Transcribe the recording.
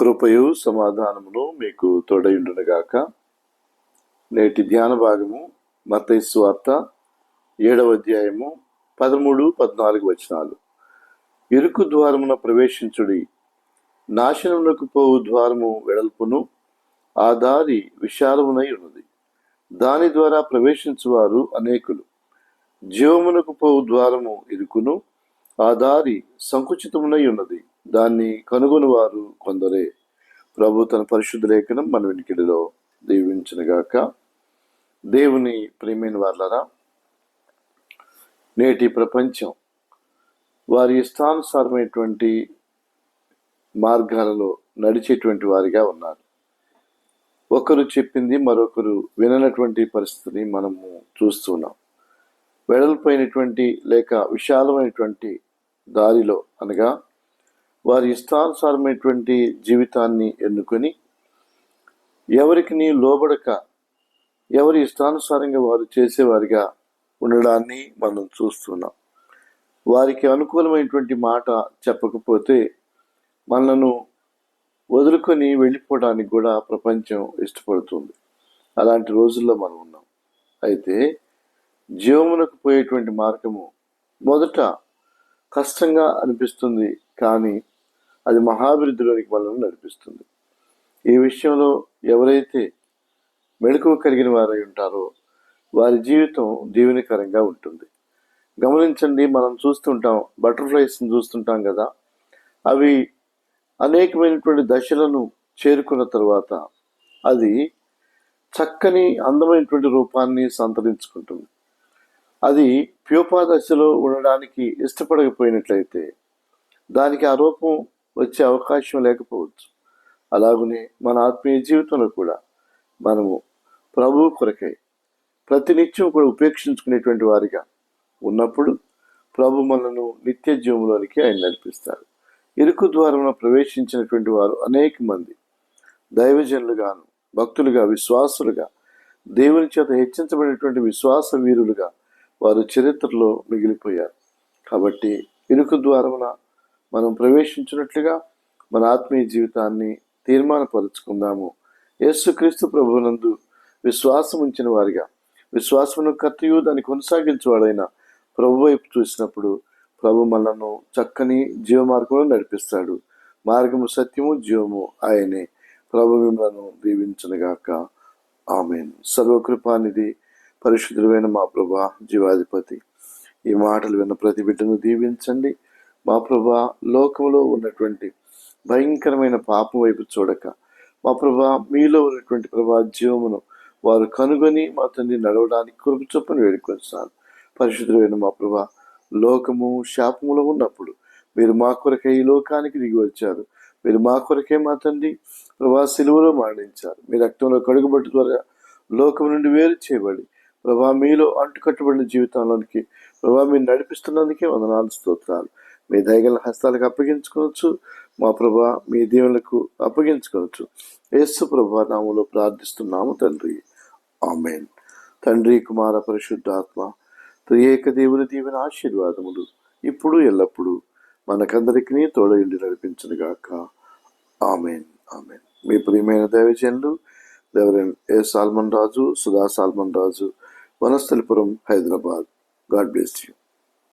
కృపయు సమాధానమును మీకు తోడయుండునుగాక. నేటి ధ్యాన భాగము మతైసు వార్త ఏడవ అధ్యాయము పదమూడు పద్నాలుగు వచనాలు. ఇరుకు ద్వారమున ప్రవేశించుడి. నాశనమునకు పోవు ద్వారము వెడల్పును ఆ దారి విశాలమునై ఉన్నది. దాని ద్వారా ప్రవేశించువారు అనేకులు. జీవమునకు పోవు ద్వారము ఇరుకును ఆ దారి సంకుచితమునై ఉన్నది. దాన్ని కనుగొనివారు కొందరే. ప్రభు తన పరిశుద్ధ లేఖనం మన వెనికిడిలో దీవించినగాక దేవుని ప్రేమైన వాళ్ళరా నేటి ప్రపంచం వారి ఇష్టానుసారమైనటువంటి మార్గాలలో నడిచేటువంటి వారిగా ఉన్నారు. ఒకరు చెప్పింది మరొకరు విననటువంటి పరిస్థితిని మనము చూస్తున్నాం. వెడల్పోయినటువంటి లేక విశాలమైనటువంటి దారిలో అనగా వారి ఇష్టానుసారమైనటువంటి జీవితాన్ని ఎన్నుకొని ఎవరికి నీ లోబడక ఎవరి ఇష్టానుసారంగా వారు చేసేవారిగా ఉండడాన్ని మనం చూస్తున్నాం. వారికి అనుకూలమైనటువంటి మాట చెప్పకపోతే మనను వదులుకొని వెళ్ళిపోవడానికి కూడా ప్రపంచం ఇష్టపడుతుంది. అలాంటి రోజుల్లో మనం ఉన్నాం. అయితే జీవమునకు పోయేటువంటి మార్గము మొదట కష్టంగా అనిపిస్తుంది కానీ అది మహాభివృద్ధిలోనికి మనల్ని నడిపిస్తుంది. ఈ విషయంలో ఎవరైతే మెళకువ కలిగిన వారై ఉంటారో వారి జీవితం దీవెనకరంగా ఉంటుంది. గమనించండి మనం చూస్తుంటాం బటర్ఫ్లైస్ని చూస్తుంటాం కదా. అవి అనేకమైనటువంటి దశలను చేరుకున్న తర్వాత అది చక్కని అందమైనటువంటి రూపాన్ని సంతరించుకుంటుంది. అది ప్యూపా దశలో ఉండడానికి ఇష్టపడకపోయినట్లయితే దానికి ఆ రూపం వచ్చే అవకాశం లేకపోవచ్చు. అలాగనే మన ఆత్మీయ జీవితంలో కూడా మనము ప్రభు కొరకై ప్రతినిత్యం కూడా ఉపేక్షించుకునేటువంటి వారిగా ఉన్నప్పుడు ప్రభు మనను నిత్య జీవంలోనికి ఆయన నడిపిస్తారు. ఇరుకు ద్వారంలో ప్రవేశించినటువంటి వారు అనేక మంది. దైవజనులుగాను భక్తులుగా విశ్వాసులుగా దేవుని చేత హెచ్చించబడినటువంటి విశ్వాస వీరులుగా వారు చరిత్రలో మిగిలిపోయారు. కాబట్టి ఇరుకు ద్వారమున మనం ప్రవేశించినట్లుగా మన ఆత్మీయ జీవితాన్ని తీర్మానపరుచుకుందాము. యేసుక్రీస్తు ప్రభునందు విశ్వాసం ఉంచిన వారిగా విశ్వాసమును కర్తయు దాన్ని కొనసాగించేవాడైన ప్రభు వైపు చూసినప్పుడు ప్రభు మనను చక్కని జీవ మార్గంలో నడిపిస్తాడు. మార్గము సత్యము జీవము ఆయనే. ప్రభు మిమ్మలను దీవించనుగాక. ఆమెన్. సర్వకృపానిధి పరిశుద్ధులైన మా ప్రభా జీవాధిపతి. ఈ మాటలు విన్న ప్రతి బిడ్డను దీవించండి. మా ప్రభా లోకంలో ఉన్నటువంటి భయంకరమైన పాపం వైపు చూడక. మా ప్రభా మీలో ఉన్నటువంటి ప్రభా జీవమును వారు కనుగొని మా తండ్రి నడవడానికి కృప చొప్పున వేడుకొచ్చాను పరిశుద్ధులైన మా ప్రభా లోకము శాపములో ఉన్నప్పుడు మీరు మా కొరకే ఈ లోకానికి దిగి వచ్చారు. మీరు మా కొరకే మా తండ్రి ప్రభా సిలువలో మరణించారు. మీ రక్తంలో కడుగుబట్టు ద్వారా లోకం నుండి వేరు చేయబడి ప్రభా మీలో అంటుకట్టుబడిన జీవితంలోనికి ప్రభా మీరు నడిపిస్తున్నందుకే వందనాలు స్తోత్రాలు. మీ దయగల హస్తాలకు అప్పగించుకోవచ్చు మా ప్రభా మీ దేవులకు అప్పగించుకోవచ్చు యేసు ప్రభా నామంలో ప్రార్థిస్తున్నాము తండ్రి. ఆమెన్. తండ్రి కుమార పరిశుద్ధాత్మ త్రియేక దేవుని దీవెన ఆశీర్వాదములు ఇప్పుడు ఎల్లప్పుడూ మనకందరికీ తోడయుండి నడిపించనుగాక. ఆమెన్. ఆమెన్. మీ ప్రియమైన దైవజనులు reverend A Solomon Raju Sudha Solomon Raju Vanasthalipuram Hyderabad. God bless you.